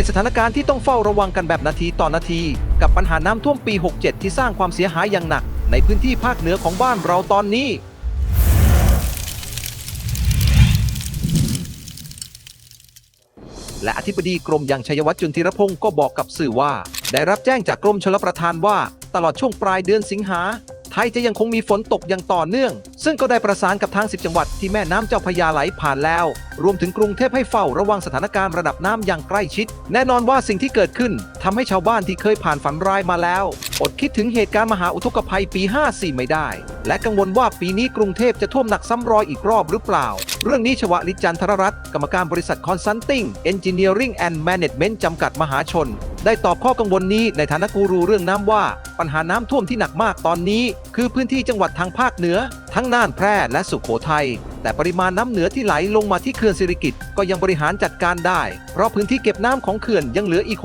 เป็นสถานการณ์ที่ต้องเฝ้าระวังกันแบบนาทีต่อนาที กับปัญหาน้ำท่วมปี 67 ที่สร้างความเสียหายอย่างหนัก ในพื้นที่ภาคเหนือของบ้านเราตอนนี้ และอธิบดีกรมยังชัยวัฒน์จุนธีรพงศ์ก็บอกกับสื่อว่า ได้รับแจ้งจากกรมชลประทานว่า ตลอดช่วงปลายเดือนสิงหา ไทยจะยังคงมีฝนตกอย่างต่อเนื่อง ซึ่งก็ได้ประสานกับทาง 10 จังหวัดที่แม่น้ำเจ้าพยาไหลผ่านแล้ว รวมถึงกรุงเทพให้เฝ้าระวังสถานการณ์ระดับน้ำอย่างใกล้ชิด แน่นอนว่าสิ่งที่เกิดขึ้นทำให้ชาวบ้านที่เคยผ่านฝันร้ายมาแล้ว อดคิดถึงเหตุการณ์มหาอุทกภัยปี 54 ไม่ได้และกังวลว่าปีนี้กรุงเทพจะท่วมหนักซ้ำรอยอีกรอบหรือเปล่า เรื่องนี้ชวลิจันทรรัตน์กรรมการบริษัท Consulting Engineering and Management จำกัดมหาชน ได้ตอบข้อกังวลนี้ในฐานะกูรูเรื่องน้ำว่า ปัญหาน้ำท่วมที่หนักมากตอนนี้ คือพื้นที่จังหวัดทางภาคเหนือ ทั้งน่านแพร่และสุขโขทัยแต่ปริมาณน้ำเหนือที่ไหลลงมาที่เขื่อนสิริกิตก็ยังบริหารจัดการได้ เพราะพื้นที่เก็บน้ำของเขื่อนยังเหลืออีก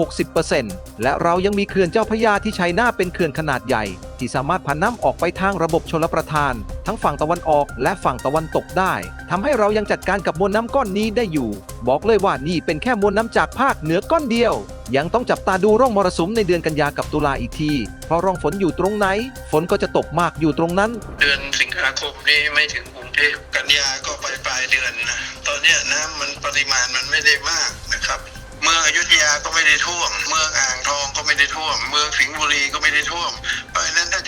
60%และเรายังมีเขื่อนเจ้าพระยาที่ชัยนาเป็นเขื่อนขนาดใหญ่ ที่สามารถพันน้ำออกไปทางระบบชลประทาน ทั้งฝั่งตะวันออกและฝั่งตะวันตกได้ทำให้เรายังจัดการกับมวลน้ำก้อนนี้ได้อยู่ บอกเลยว่านี่เป็นแค่มวลน้ำจากภาคเหนือก้อนเดียว ยังต้องจับตาดูร่องมรสุมในเดือนกันยากับตุลาอีกที เพราะร่องฝนอยู่ตรงไหน ฝนก็จะตกมากอยู่ตรงนั้น เดือนสิงหาคมนี่ไม่ถึงกรุงเทพกันยาก็ไปปลายเดือนนะตอนนี้น้ำมันปริมาณมันไม่ได้มากนะครับเมืองอยุธยาก็ไม่ได้ท่วม เมืองอ่างทองก็ไม่ได้ท่วม เมืองสิงห์บุรีก็ไม่ได้ท่วม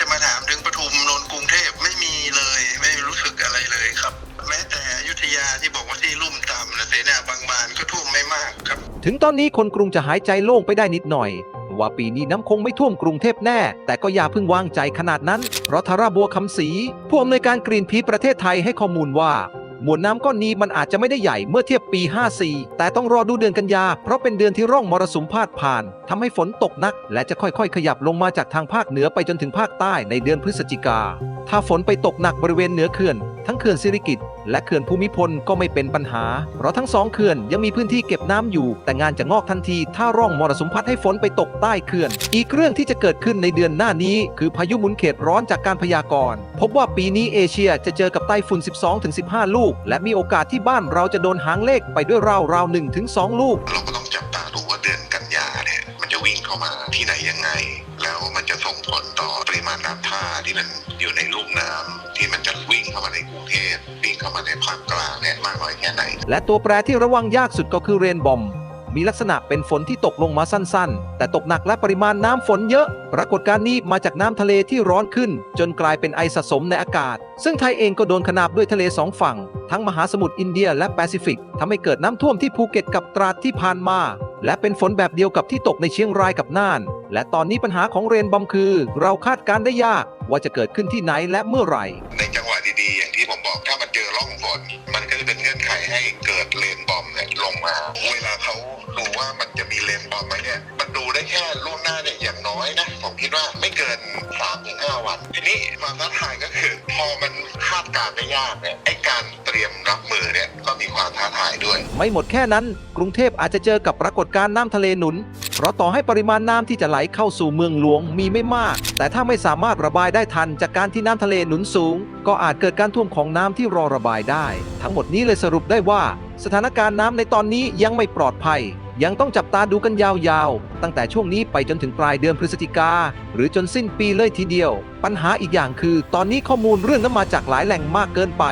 จะมาถามถึงปทุมนนท์กรุงเทพไม่มีเลย ไม่รู้สึกอะไรเลยครับ แม้แต่อยุธยาที่บอกว่าที่ลุ่มต่ำนะเสนาบางบานก็ท่วมไม่มากครับ ถึงตอนนี้คนกรุงจะหายใจโล่งไปได้นิดหน่อย ว่าปีนี้น้ำคงไม่ท่วมกรุงเทพแน่ แต่ก็อย่าเพิ่งวางใจขนาดนั้น เพราะทาราบัวคำศรีผู้อำนวยการกรีนพีประเทศไทยให้ข้อมูลว่า มวลน้ำก้อนนี้มันอาจจะไม่ได้ใหญ่เมื่อเทียบปี 54 แต่ต้องรอดูเดือนกันยา เพราะเป็นเดือนที่ร่องมรสุมพาดผ่านทำให้ฝนตกหนัก และจะค่อยๆ ขยับลงมาจากทางภาคเหนือไปจนถึงภาคใต้ในเดือนพฤศจิกา ถ้าฝนไปตกหนักบริเวณเหนือเขื่อน ทั้งเขื่อนสิริกิติ์ และเขื่อนภูมิพลก็ไม่เป็นปัญหา เพราะทั้งสองเขื่อนยังมีพื้นที่เก็บน้ำอยู่ แต่งานจะงอกทันที ถ้าร่องมรสุมพัดให้ฝนไปตกใต้เขื่อน อีกเรื่องที่จะเกิดขึ้นในเดือนหน้านี้ คือพายุหมุนเขตร้อนจากการพยากรณ์พบว่าปีนี้เอเชียจะเจอกับไต้ฝุ่น 12-15 ลูก และมีโอกาสที่บ้านเราจะโดนหางเลขไปด้วยราวราวๆ1-2 ลูก ยังไง แล้วมันจะส่งผลต่อปริมาณน้ำท่าที่มันอยู่ในลูกน้ำที่มันจะวิ่งเข้ามาในกรุงเทพวิ่งเข้ามาในภาคกลางเนี่ยมากน้อยแค่ไหน และตัวแปรที่ระวังยากสุดก็คือเรนบอมมีลักษณะเป็นฝนที่ตกลงมาสั้นๆ แต่ตกหนักและปริมาณน้ำฝนเยอะ ปรากฏการณ์นี้มาจากน้ำทะเลที่ร้อนขึ้น จนกลายเป็นไอสะสมในอากาศ ซึ่งไทยเองก็โดนขนาบด้วยทะเลสองฝั่ง ทั้งมหาสมุทรอินเดียและแปซิฟิกทำให้เกิดน้ำท่วมที่ภูเก็ตกับตราดที่ผ่านมา และเป็นฝนแบบเดียวกับที่ตกในเชียงรายกับน่าน และตอนนี้ปัญหาของเรนบอมคือ เราคาดการได้ยากว่าจะเกิดขึ้นที่ไหนและเมื่อไหร่ ในจังหวะดีๆ อย่างที่ผมบอกถ้ามันเจอร่องฝน มันก็จะเป็นเงื่อนไขให้เกิดเลนบอมเนี่ยลงมา เวลาเขาดูว่ามันจะมีเลนบอมไหมเนี่ยมันดูได้แค่ล่วงหน้าเนี่ย คิดว่าไม่เกิน3าถึงหวัน ทีนี้ความท้าทายก็คือ พอมันคาดการณ์ได้ยากเนี่ยไอ้การเตรียมรับมือเนี่ยก็มีความท้าทายด้วย ไม่หมดแค่นั้น กรุงเทพอาจจะเจอกับปรากฏการณ์น้ำทะเลหนุน เพราะต่อให้ปริมาณน้ำที่จะไหลเข้าสู่เมืองหลวงมีไม่มาก แต่ถ้าไม่สามารถระบายได้ทันจากการที่น้ำทะเลหนุนสูง ก็อาจเกิดการท่วมของน้ำที่รอระบายได้ ทั้งหมดนี้เลยสรุปได้ว่า สถานการณ์น้ำในตอนนี้ยังไม่ปลอดภัย ยังต้องจับตาดูกันยาวๆ ตั้งแต่ช่วงนี้ไปจนถึงปลายเดือนพฤศจิกา หรือจนสิ้นปีเลยทีเดียว ปัญหาอีกอย่างคือ ตอนนี้ข้อมูลเรื่องน้ำมาจากหลายแหล่งมากเกินไป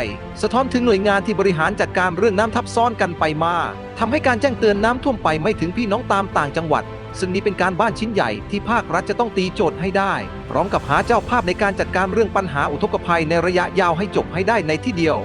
สะท้อนถึงหน่วยงานที่บริหารจัดการเรื่องน้ำทับซ้อนกันไปมาทำให้การแจ้งเตือนน้ำท่วมไปไม่ถึงพี่น้องตามต่างจังหวัดซึ่งนี้เป็นการบ้านชิ้นใหญ่ที่ภาครัฐจะต้องตีโจทย์ให้ได้ พร้อมกับหาเจ้าภาพในการจัดการเรื่องปัญหาอุทกภัยในระยะยาวให้จบให้ได้ในที่เดียว